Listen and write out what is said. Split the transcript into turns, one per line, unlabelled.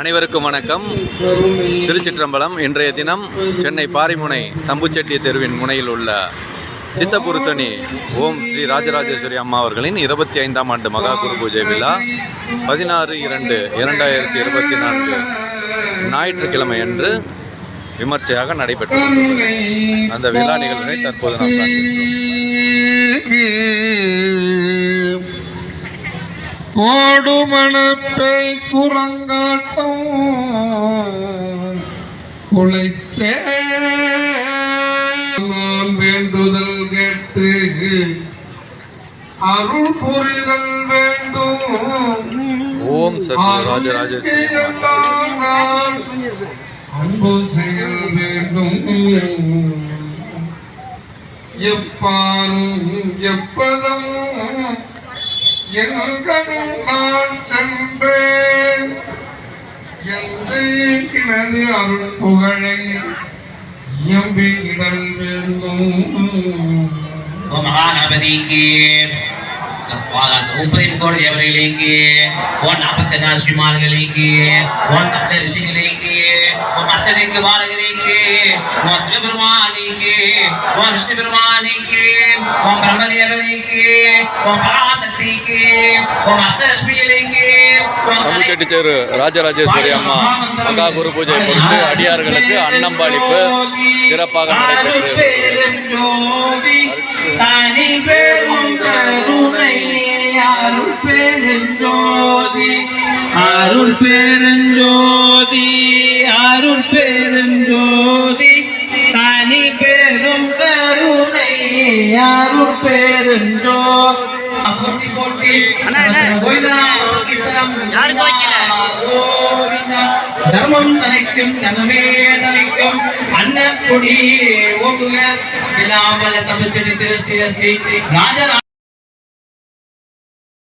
அனைவருக்கும் வணக்கம். திருச்சிற்றம்பலம் இன்றைய தினம் சென்னை பாரிமுனை தம்புச்செட்டி தெருவின் முனையில் உள்ள சித்தபுருத்தணி ஓம் ஸ்ரீ ராஜராஜேஸ்வரி அம்மா அவர்களின் இருபத்தி ஐந்தாம் ஆண்டு மகா குரு பூஜை விழா பதினாறு இரண்டு இரண்டாயிரத்தி இருபத்தி நான்கு ஞாயிற்றுக்கிழமை அன்று விமர்சையாக நடைபெற்றது. அந்த விழா நிகழ்வினை தற்போது நாம் பார்க்கின்றோம்
கோடு மணப்பை குரங்காட்டம் குலைத்தே. நான் வேண்டுதல் கேட்டு அருள் புரிதல் வேண்டும்.
ஓம்
அன்பு செயல் வேண்டும். எப்பாரும் எப்பதமும் எங்கனும் நான் சென்றேன். எந்தைக்கினது அருள் புகழை எம்பிடல் வேண்டும்
ஓம் மகாகணபதிக்கு முப்பதின் கோடி தேவதைகளுக்கு ஓம் நாற்பத்தி நாலு ஸ்ரீமார்களுக்கு ஓம் சப்த ரிஷிகளுக்கு ஓம் அஷ்டதிக்கு மார்களுக்கு ஓம் சிவபெருமானிக்கு ஓம் விஷ்ணு பெருமானிக்கு ஓம் பிரம்மதேவனுக்கு ஓம் பராசக்திக்கு ஓம் அஷ்டலட்சுமிகளுக்கு ஓம்
தம்புச்செட்டி தெரு ராஜராஜேஸ்வரி அம்மா மகா குரு பூஜை பொறுத்து அடியார்களுக்கு அன்னம்பாளிப்பு சிறப்பாக நடைபெற்று
அருள் பெருஞ்சோதி அருள் பெருஞ்சோதி தனி பெரும் கருணை அருள் பெருஞ்சோதி போட்டி போட்டி தர்மம் தனைக்கும் தர்மமே தனைக்கும். அன்னக்குடி ஓங்குக. இல்லாமல் தமிழ் செடி திரு ஸ்ரீ ஸ்ரீ. ராஜரா